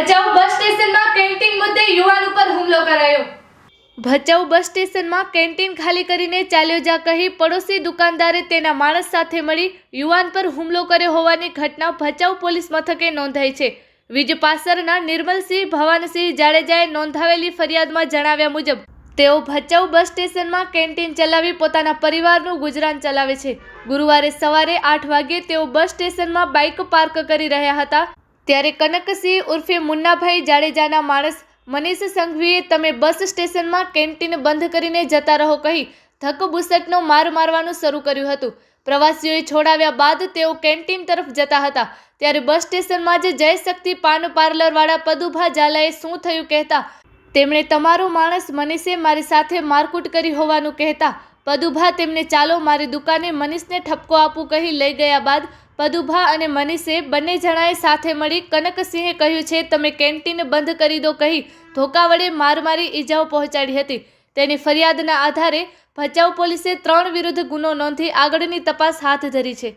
ભચાઉ બસ સ્ટેશનમાં કેન્ટીન મુદ્દે યુવાન ઉપર હુમલો કરાયો. ભચાઉ બસ સ્ટેશનમાં કેન્ટીન ખાલી કરીને ચાલ્યો જા કહી પડોશી દુકાનદારે તેના માણસ સાથે મળી યુવાન પર હુમલો કર્યો હોવાની ઘટના ભચાઉ પોલીસ મથકે નોંધાઈ છે. વીજપાસરના નિર્મલસિંહ ભવાનસિંહ જાડેજાએ નોંધાવેલી ફરિયાદમાં જણાવ્યા મુજબ, તેઓ ભચાઉ બસ સ્ટેશનમાં કેન્ટીન ચલાવી પોતાના પરિવારનું ગુજરાન ચલાવે છે. ગુરુવારે સવારે આઠ વાગ્યે તેઓ બસ સ્ટેશનમાં બાઇક પાર્ક કરી રહ્યા હતા. ત્યારે કનકસિંહ ઉર્ફે મુન્નાભાઈ જાડેજાના માણસ મનીષ સંઘવીએ તમે બસ સ્ટેશનમાં કેન્ટીન બંધ કરીને જતા રહો કહી ધકબુસટનો માર મારવાનું શરૂ કર્યું હતું. પ્રવાસીઓએ છોડાવ્યા બાદ તેઓ કેન્ટીન તરફ જતા હતા. ત્યારે બસ સ્ટેશનમાં જ જય શક્તિ પાન પાર્લરવાળા પદુભા ઝાલાએ શું થયું કહેતા? તેમણે તમારો માણસ મનીષે મારી સાથે મારકૂટ કરી હોવાનું કહેતા. પદુભા તેમને ચાલો મારી દુકાને મનીષને ઠપકો આપું કહી લઈ ગયા બાદ પદુભા અને મનીષે બંને જણાએ સાથે મળી કનકસિંહે કહ્યું છે, તમે કેન્ટીન બંધ કરી દો, કહી ધોકા વડે માર મારી ઈજાઓ પહોંચાડી હતી. તેની ફરિયાદના આધારે ભચાઉ પોલીસે ત્રણ વિરુદ્ધ ગુનો નોંધી આગળની તપાસ હાથ ધરી છે.